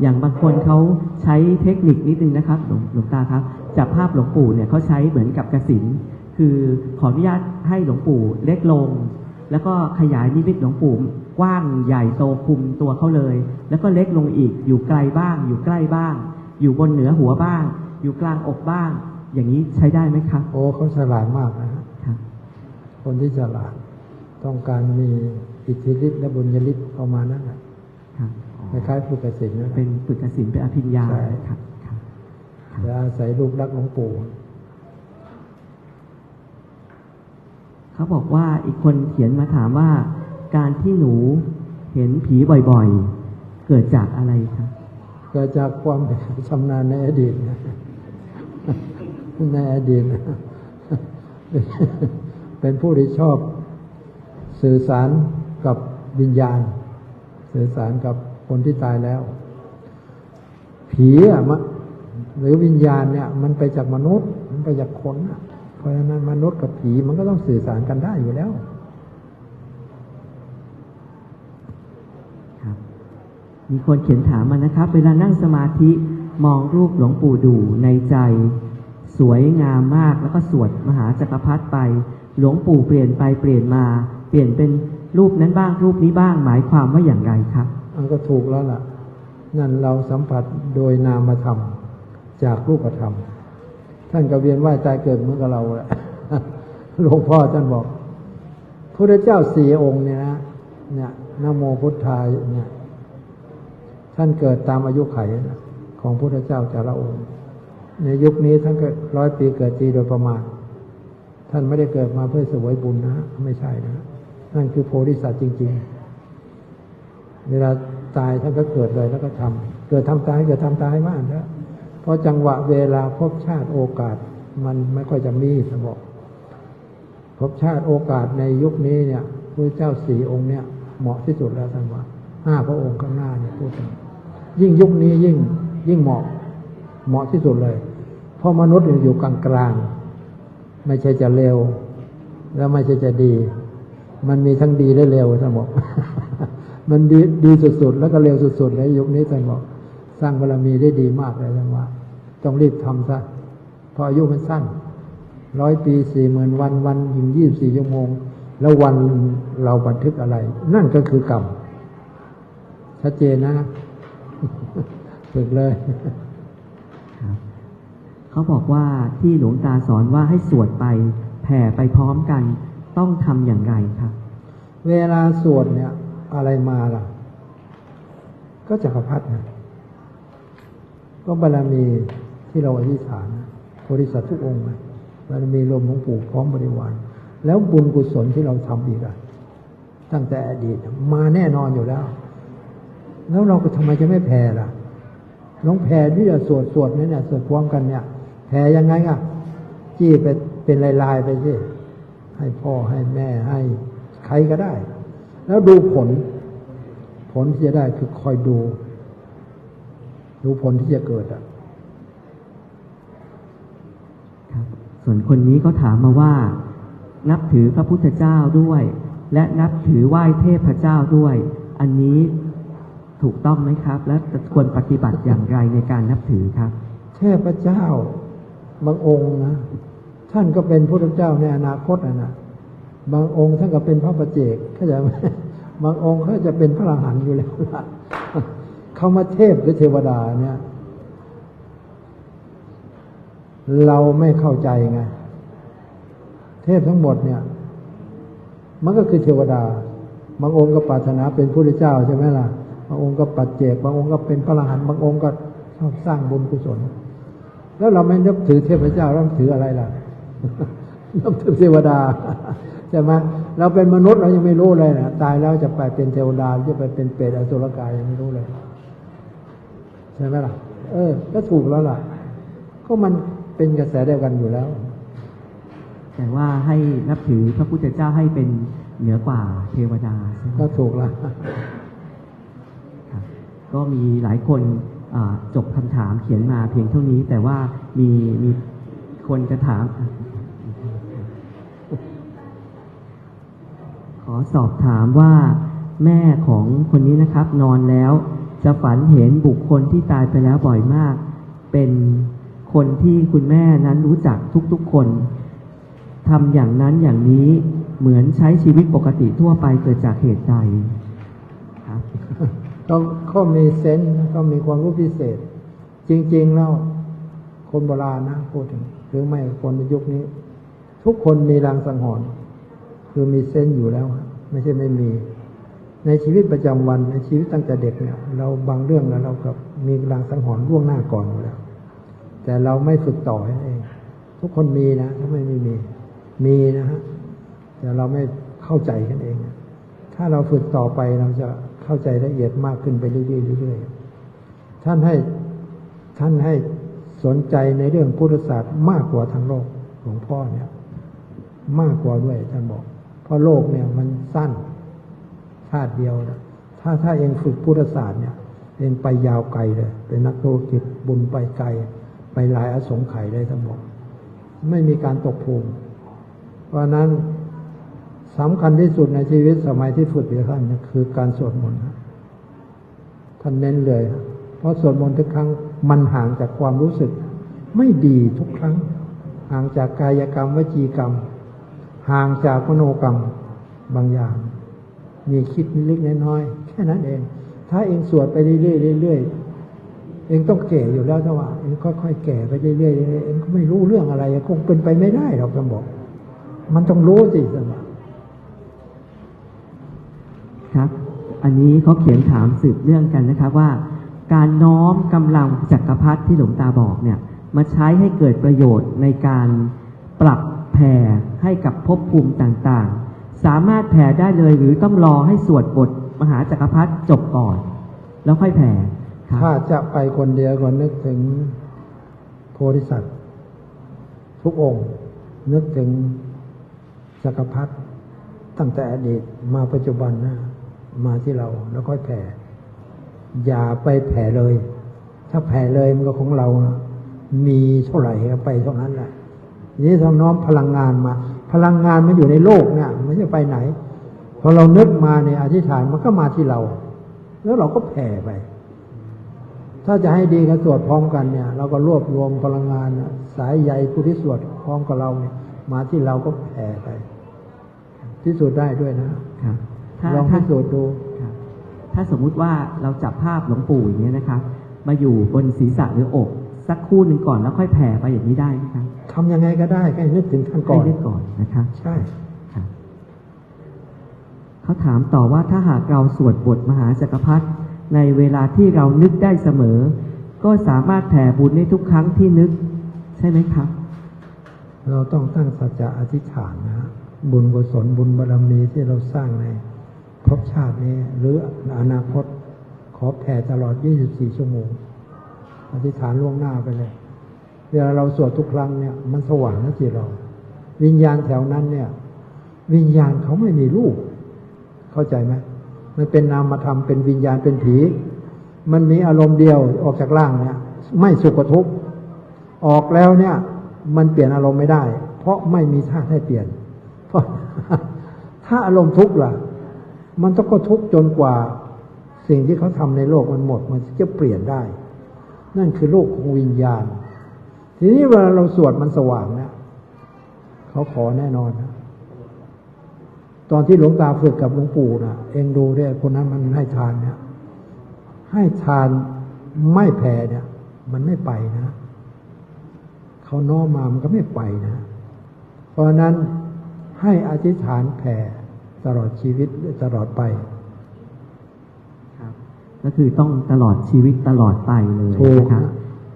อย่างบางคนเขาใช้เทคนิคนิดนึงนะครับหลวงหลวงตาครับจับภาพหลวงปู่เนี่ยเขาใช้เหมือนกับกสินคือขออนุญาตให้หลวงปู่เล็กลง แล้วก็ขยายนิมิตหลวงปู่กว้างใหญ่โตคุมตัวเขาเลย แล้วก็เล็กลงอีกอยู่ไกลบ้าง อยู่ใกล้บ้าง อยู่บนเหนือหัวบ้าง อยู่กลางอกบ้าง อย่างนี้ใช้ได้ไหมครับ โอ้เขาฉลาดมากนะฮะครับคนที่ฉลาดต้องการมีอิทธิฤทธิ์และบุญญฤทธิ์ประมาณนั้นแหละ ครับอ๋อคล้ายๆผู้กสินนะเป็นปึกกสินเป็นอภิญญาใช่ครับครับจะอาศัยรูปลักษณ์หลวงปู่เขาบอกว่าอีกคนเขียนมาถามว่า การที่หนูเห็นผีบ่อยๆ เกิดจากอะไรครับเกิดจากความชำนาญในอดีตนะในอดีตนะเป็นผู้ที่ชอบสื่อสารกับวิญญาณ สื่อสารกับคนที่ตายแล้ว ผีอะมะหรือวิญญาณเนี่ย มันไปจากมนุษย์ มันไปจากคนอะเพราะฉะนั้นมนุษย์กับผีมันก็ต้องสื่อสารกันได้อยู่แล้วมีคนเขียนถามมานะครับ เวลานั่งสมาธิมองรูปหลวงปู่ดูในใจ สวยงามมากแล้วก็สวดมหาจักรพรรดิไป หลวงปู่เปลี่ยนไปเปลี่ยนมา เปลี่ยนเป็น รูปนั้นบ้างรูปนี้บ้างหมายความว่าอย่างไรครับอันก็ถูกแล้วล่ะ นั่นเราสัมผัสโดยนามธรรม จากรูปธรรม ท่านก็เวียนว่ายตายเกิดเหมือนกับเราแหละหลวงพ่อท่านบอกพระเจ้าสี่องค์เนี่ยนะเนี่ยนโมพุทธายเนี่ยท่านเกิดตามอายุไขของพระเจ้าแต่ละองค์ ในยุคนี้ท่านเกิดร้อยปีเกิดจีโดยประมาณ ท่านไม่ได้เกิดมาเพื่อสวยบุญนะ ไม่ใช่นะ นั่นคือโพธิสัตว์จริง ๆ เวลาตายท่านก็เกิดเลยแล้วก็ทำเกิดทำตายเกิดทำตายมากนะเพราะจังหวะเวลาพบชาติโอกาสมันไม่ค่อยจะมีสมบอกพบชาติโอกาสในยุคนี้เนี่ยพระเจ้าสี่องค์เนี่ยเหมาะที่สุดแล้วท่านว่าห้าพระองค์ข้างหน้าเนี่ยพูดถึงยิ่งยุคนี้ยิ่งยิ่งเหมาะเหมาะที่สุดเลย เพราะมนุษย์อยู่กลางกลางไม่ใช่จะเร็ว แล้วไม่ใช่จะดี มันมีทั้งดีและเร็วท่านบอกมันดีดีสุดๆ แล้วก็เร็วสุดๆในยุคนี้ท่านบอก สร้างบารมีได้ดีมากเลยท่านว่า ต้องรีบทำซะเพราะอายุมันสั้นร้อยปีสี่หมื่นวันวันยิงยี่บสี่ชั่วโมง แล้ววันเราบันทึกอะไร นั่นก็คือกรรมชัดเจนนะฝึกเลยเขาบอกว่าที่หลวงตาสอนว่าให้สวดไปแผ่ไปพร้อมกัน ต้องทำอย่างไรครับ เวลาสวดเนี่ย อะไรมาล่ะ ก็จักรพรรดินะก็บารมีที่เราอธิษฐานนะโพธิสัตว์ทุกองค์บารมีรวมหลวงปู่พร้อมบริวาร แล้วบุญกุศลที่เราทำอีกอะตั้งแต่อดีตมาแน่นอนอยู่แล้ว แล้วเราก็ทำไมจะไม่แผ่ล่ะน้องแผ่ที่จะสวดสวดนี่เนี่ยสวดพร้อมกันเนี่ยแผ่ยังไงอะ จี้ไปเป็นลายๆไปสิ ให้พ่อให้แม่ให้ใครก็ได้ แล้วดูผล ผลที่จะได้คือคอยดู ดูผลที่จะเกิดอะครับ ส่วนคนนี้เขาถามมาว่า นับถือพระพุทธเจ้าด้วย และนับถือไหว้เทพเจ้าด้วย อันนี้ถูกต้องไหมครับ และควรปฏิบัติอย่างไรในการนับถือครับ เทพเจ้าบางองค์นะ ท่านก็เป็นพระเจ้าในอนาคตนะนะบางองค์ท่านก็เป็นพระประเจกเข้าใจไหมบางองค์เขาจะเป็นพระอรหันต์อยู่แล้วล่ะเขามาเทพหรือเทวดาเนี่ย เราไม่เข้าใจไงเทพทั้งหมดเนี่ย มันก็คือเทวดา บางองค์ก็ปรารถนาเป็นพระเจ้าใช่ไหมล่ะบางองค์ก็ปัจเจกบางองค์ก็เป็นพระอรหันต์บางองค์ก็ชอบสร้างบุญกุศล แล้วเราไม่นับถือเทพเจ้าเราถืออะไรล่ะ นับถือเทวดาใช่ไหมเราเป็นมนุษย์เรายังไม่รู้เลยนะตายแล้วจะไปเป็นเทวดาหรือจะไปเป็นเปรตอสุรกายยังไม่รู้เลย ใช่ไหมล่ะ เออ ก็ถูกแล้วล่ะ ก็มันเป็นกระแสเดียวกันอยู่แล้ว แต่ว่าให้นับถือพระพุทธเจ้าให้เป็นเหนือกว่าเทวดาใช่ไหมก็ถูกแล้วครับก็มีหลายคนอ่าจบคำถามเขียนมาเพียงเท่านี้ แต่ว่ามีมีคนจะถาม ข อสอบถามว่าแม่ของคนนี้นะครับ นอนแล้ว จะฝันเห็นบุคคลที่ตายไปแล้วบ่อยมาก เป็นคนที่คุณแม่นั้นรู้จักทุกๆคนทำอย่างนั้นอย่างนี้เหมือนใช้ชีวิตปกติทั่วไปเกิดจากเหตุใดครับเขาเขามีเซนส์เขามีความรู้พิเศษ จริง ๆ แล้วคนโบราณนะพูดถึงหรือไม่คนในยุคนี้ ทุกคนมีรางสังหรณ์ คือมีเซนอยู่แล้ว ไม่ใช่ไม่มี ในชีวิตประจำวันในชีวิตตั้งแต่เด็กเนี่ย เราบางเรื่องแล้วเรากับมีรางสังหรณ์ล่วงหน้าก่อนอยู่แล้ว แต่เราไม่ฝึกต่อนั่นเอง ทุกคนมีนะถ้าไม่ไม่มี มีนะฮะแต่เราไม่เข้าใจกันเอง ถ้าเราฝึกต่อไปเราจะเข้าใจละเอียดมากขึ้นไปเรื่อยๆเรื่อยๆท่านให้ท่านให้สนใจในเรื่องพุทธศาสตร์มากกว่าทางโลกหลวงพ่อเนี่ย มากกว่าด้วยท่านบอก เพราะโลกเนี่ยมันสั้นชาติเดียวนะถ้าถ้าเองฝึกพุทธศาสตร์เนี่ย เองไปยาวไกลเลย เป็นนักธุรกิจบุญไปไกล ไปหลายอสงไขยได้ทั้งหมด ไม่มีการตกภูมิ เพราะนั้นสำคัญที่สุดในชีวิตสมัยที่ฝึกเรียท่านเนี่ยคือการสวดมนต์ท่านเน้นเลย เพราะสวดมนต์ทุกครั้งมันห่างจากความรู้สึก ไม่ดีทุกครั้ง ห่างจากกายกรรมวจีกรรม ห่างจากมโนกรรมบางอย่าง มีคิดเล็กน้อยแค่นั้นเอง ถ้าเองสวดไปเรื่อยๆเรื่อยๆเองต้องแก่อยู่แล้วถ้าว่าเองค่อยๆแก่ไปเรื่อยๆเรื่อยๆเองก็ไม่รู้เรื่องอะไรคงเป็นไปไม่ได้หรอกท่านบอก มันต้องรู้สิท่านบอกครับ อันนี้เขาเขียนถามสืบเรื่องกันนะครับว่า การน้อมกำลังจักรพรรดิที่หลวงตาบอกเนี่ย มาใช้ให้เกิดประโยชน์ในการปรับ แผ่ให้กับภพภูมิต่างๆ สามารถแผ่ได้เลยหรือต้องรอให้สวดบทมหาจักรพรรดิจบก่อน แล้วค่อยแผ่ถ้าจะไปคนเดียวก็นึกถึงโพธิสัตว์ ทุกองค์ นึกถึงจักรพรรดิตั้งแต่อดีตมาปัจจุบันนะมาที่เราแล้วค่อยแผ่ อย่าไปแผ่เลย ถ้าแผ่เลยมันก็ของเรานะมีเท่าไหร่ก็ไปเท่านั้นแหละ นี้ต้องน้อมพลังงานมา พลังงานมันอยู่ในโลกเนี่ยไม่ใช่ไปไหนพอเรานึกมาเนี่ยอธิษฐานมันก็มาที่เรา แล้วเราก็แผ่ไป ถ้าจะให้ดีก็สวดพร้อมกันเนี่ย เราก็รวบรวมพลังงานน่ะสายใยผู้ที่สวดพร้อมกับเราเนี่ย มาที่เราก็แผ่ไปพิสูจน์ได้ด้วยนะครับถ้าลองถ้าพิสูจน์ดูครับถ้าสมมุติว่าเราจับภาพหลวงปู่อย่างนี้ยนะครับมาอยู่บนศีรษะหรืออก สักครู่หนึ่งก่อนแล้วค่อยแผ่ไปอย่างนี้ได้ไหมครับทำยังไงก็ได้แค่นึกถึงท่านก่อนให้นึกก่อนนะครับใช่ครับเขาถามต่อว่าถ้าหากเราสวดบทมหาจักรพรรดิในเวลาที่เรานึกได้เสมอ ก็สามารถแผ่บุญได้ทุกครั้งที่นึก ใช่ไหมครับ เราต้องตั้งสัจจะอธิษฐานนะฮะบุญกุศลบุญบารมีที่เราสร้างในภพชาตินี้ หรืออนาคตขอแผ่ตลอด 24 ชั่วโมง อธิษฐานล่วงหน้าไปเลย เวลาเราสวดทุกครั้งเนี่ย มันสว่างนะจิตเรา วิญญาณแถวนั้นเนี่ย วิญญาณเขาไม่มีรูป เข้าใจไหมมันเป็นนามธรรมเป็นวิญญาณเป็นผี มันมีอารมณ์เดียวออกจากร่างเนี่ย ไม่สุขกับทุกข์ออกแล้วเนี่ย มันเปลี่ยนอารมณ์ไม่ได้ เพราะไม่มีธาตุให้เปลี่ยน เพราะถ้าอารมณ์ทุกข์ล่ะ มันต้องก็ทุกข์จนกว่า สิ่งที่เขาทำในโลกมันหมด มันจะเปลี่ยนได้ นั่นคือโลกของวิญญาณ ทีนี้เวลาเราสวดมันสว่างเนี่ยเขาขอแน่นอนนะตอนที่หลวงตาฝึกกับหลวงปู่นะเองดูด้วยคนนั้นมันให้ทานเนี่ยให้ทานไม่แผ่เนี่ย มันไม่ไปนะเขาน้อมมามันก็ไม่ไปนะ เพราะนั้นให้อธิษฐานแผ่ตลอดชีวิตตลอดไป ก็คือต้องตลอดชีวิตตลอดไปเลยถูกนะครับฮะ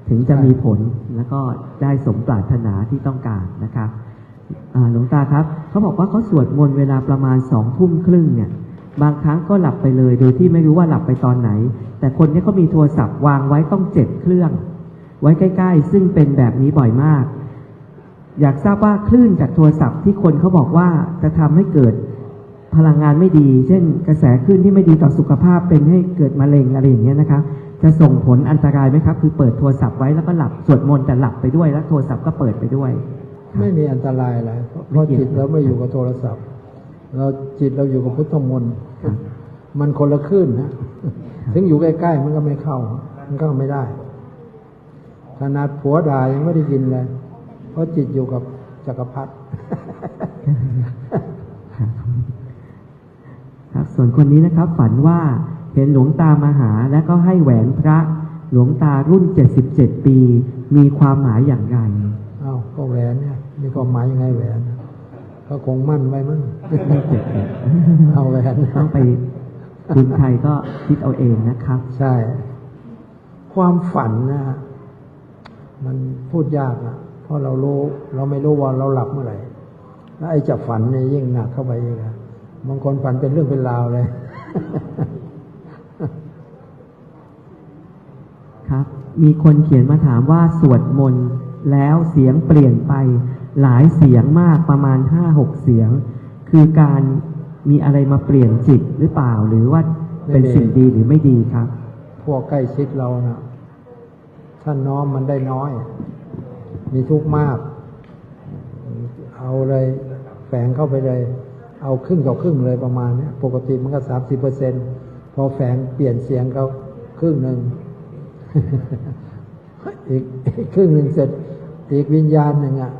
ถึงจะมีผลแล้วก็ได้สมปรารถนาที่ต้องการนะครับอ่าหลวงตาครับเขาบอกว่าเขาสวดมนต์เวลาประมาณสองทุ่มครึ่งเนี่ย บางครั้งก็หลับไปเลย โดยที่ไม่รู้ว่าหลับไปตอนไหน แต่คนเนี้เขามีโทรศัพท์วางไว้ต้องเจ็ดเครื่อง ไว้ใกล้ ๆ ซึ่งเป็นแบบนี้บ่อยมาก อยากทราบว่าคลื่นจากโทรศัพท์ที่คนเขาบอกว่าจะทำให้เกิด พลังงานไม่ดี เช่น กระแสคลื่นที่ไม่ดีต่อสุขภาพเป็นให้เกิดมะเร็งอะไรอย่างเงี้ยนะคะ จะส่งผลอันตรายไหมครับ คือเปิดโทรศัพท์ไว้แล้วก็หลับสวดมนต์แต่หลับไปด้วย แล้วโทรศัพท์ก็เปิดไปด้วย ไม่มีอันตรายอะไรเพราะไม่เกี่ยวจิตเราไม่อยู่กับโทรศัพท์ เราจิตเราอยู่กับพุทธมนต์ครับมันคนละคลื่นนะถึงอยู่ใกล้ๆมันก็ไม่เข้า มันก็ไม่ได้ขนาดผัวด่ายังไม่ได้ยินเลย เพราะจิตอยู่กับจักรพรรดิ ครับ ส่วนคนนี้นะครับ ฝันว่าเห็นหลวงตามาหาแล้วก็ให้แหวนพระหลวงตารุ่น 77 ปี มีความหมายอย่างไรเอ้าก็แหวนเนี่ยมีความหมายยังไงแหวนก็คงมั่นไว้มั้งเอาแหวนต้องไปคุณไทยก็คิดเอาเองนะครับ ใช่ ความฝันนะฮะมันพูดยากนะเพราะเรารู้เราไม่รู้ว่าเราหลับเมื่อไหร่แล้วไอ้จะฝันเนี่ยยิ่งหนักเข้าไปอีกอะ บางคนฝันเป็นเรื่องเป็นราวเลย ครับ มีคนเขียนมาถามว่าสวดมนต์แล้วเสียงเปลี่ยนไป หลายเสียงมากประมาณห้าหกเสียง คือการมีอะไรมาเปลี่ยนจิตหรือเปล่าหรือว่าเป็นไม่มีสิ่งดีหรือไม่ดีครับ พวกใกล้ชิดเรานะท่านน้อมมันได้น้อย มีทุกข์มาก เอาเลยแฝงเข้าไปเลย เอาครึ่งต่อครึ่งเลยประมาณเนี้ยปกติมันก็สามสิบเปอร์เซ็นพอแฝงเปลี่ยนเสียงเขาครึ่งหนึ่งอีกอีกครึ่งหนึ่งเสร็จ อีกวิญญาณหนึ่งอะ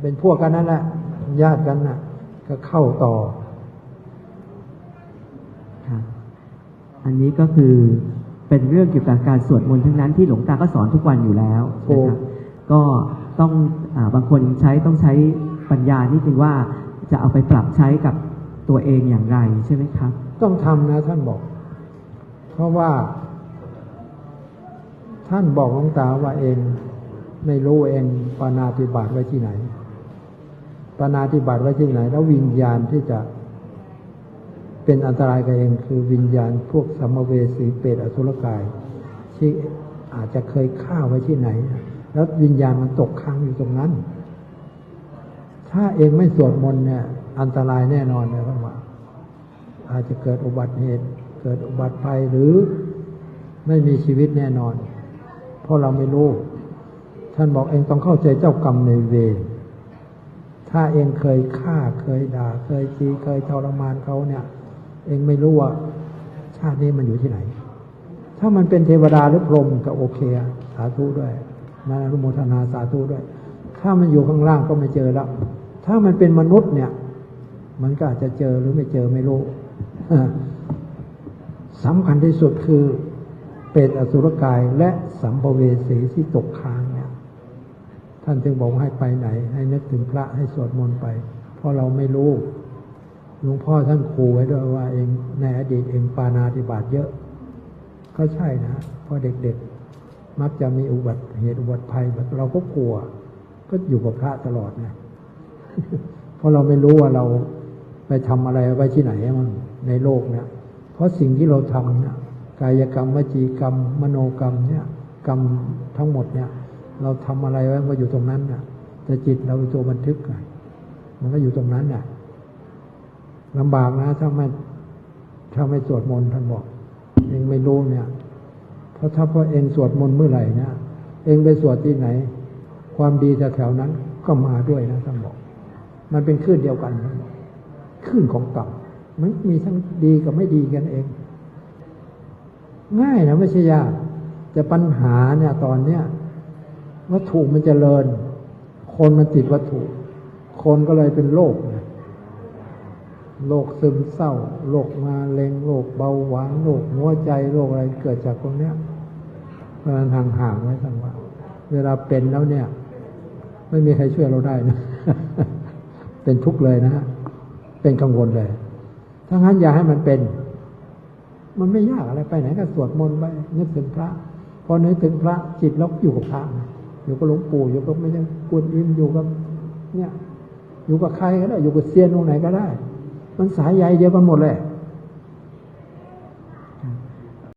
เป็นพวกกันนั่นแหละญาติกันน่ะ ก็เข้าต่อครับอันนี้ก็คือเป็นเรื่องเกี่ยวกับการสวดมนต์ทั้งนั้นที่หลวงตาก็สอนทุกวันอยู่แล้วถูนะกครับก็ต้องอาบางคนใช้ต้องใช้ปัญญานิดนึงว่า จะเอาไปปรับใช้กับตัวเองอย่างไรใช่ไหมครับ ต้องทำนะท่านบอก เพราะว่า ท่านบอกหลวงตาว่าเองไม่รู้เองปานาติบาตไว้ที่ไหนปานาติบาตไว้ที่ไหน แล้ววิญญาณที่จะเป็นอันตรายกับเองคือวิญญาณพวกสัมเวสีเปรตอสุรกาย ที่อาจจะเคยฆ่าไว้ที่ไหน แล้ววิญญาณมันตกค้างอยู่ตรงนั้น ถ้าเองไม่สวดมนต์เนี่ย อันตรายแน่นอนเลยพระว่าอาจจะเกิดอุบัติเหตุ เกิดอุบัติภัยหรือไม่มีชีวิตแน่นอน เพราะเราไม่รู้ ท่านบอกเองต้องเข้าใจเจ้ากรรมในเวรถ้าเองเคยฆ่าเคยด่า เคยตีเคยทรมานเขาเนี่ย เองไม่รู้ว่า ชาตินี้มันอยู่ที่ไหน ถ้ามันเป็นเทวดาหรือพรหมก็โอเค สาธุด้วยนานุโมทนาสาธุด้วย ถ้ามันอยู่ข้างล่างก็ไม่เจอแล้ว ถ้ามันเป็นมนุษย์เนี่ย มันก็อาจจะเจอหรือไม่เจอไม่รู้สำคัญที่สุดคือเปรตอสุรกายและสัมภเวสีที่ตกค้างเนี่ยท่านจึงบอกให้ไปไหน ให้นึกถึงพระให้สวดมนต์ไป เพราะเราไม่รู้หลวงพ่อท่านขู่ไว้ด้วยว่าเองในอดีตเองปานาติบาตเยอะ ก็ใช่นะเพราะเด็กๆ มักจะมีอุบัติเหตุอุบัติภัยแบบเราก็กลัว ก็อยู่กับพระตลอดไง เพราะเราไม่รู้ว่าเราไปทำอะไรไว้ที่ไหนมันในโลกเนี่ย เพราะสิ่งที่เราทำเนี่ยกายกรรมวจีกรรม มโนกรรมเนี่ยกรรมทั้งหมดเนี่ย เราทำอะไรไว้มาอยู่ตรงนั้นน่ะ แต่จิตเราเป็นตัวบันทึกไงมันก็อยู่ตรงนั้นน่ะลำบากนะ ถ้าไม่ถ้าไม่สวดมนต์ท่านบอก เองไม่รู้เนี่ย เพราะถ้าพอเองสวดมนต์เมื่อไหร่เนี่ยเองไปสวดที่ไหน ความดีจากแถวนั้นก็มาด้วยนะท่านบอก มันเป็นคลื่นเดียวกันท่านบอกคลื่นของกรรมมันมีทั้งดีกับไม่ดีกันเอง ง่ายนะไม่ใช่ยากแต่ปัญหาเนี่ยตอนเนี้ยวัตถุมันจเจริญ คนมันติดวัตถุ คนก็เลยเป็นโรคนะโรคซึมเศร้าโรคมาเร็งโรคเบาหวานโรคหัวใจโรคอะไรเกิดจากตรงเนี้ยเพราะฉะนั้นห่างๆไว้ทั้งว่า เวลาเป็นแล้วเนี่ย ไม่มีใครช่วยเราได้นะ เป็นทุกข์เลยนะฮะเป็นกังวลเลย ถ้างั้นอย่าให้มันเป็น มันไม่ยากอะไรไปไหนก็สวดมนต์ไปนึกถึงพระพอนึกถึงพระจิตเราอยู่กับพระอยู่กับหลวงปู่อยู่กับไม่ใช่กวนอิมอยู่กับ เนี่ย อยู่กับใครก็ได้อยู่กับเซียนตรงไหนก็ได้ มันสายใยเดียวกันหมดเลย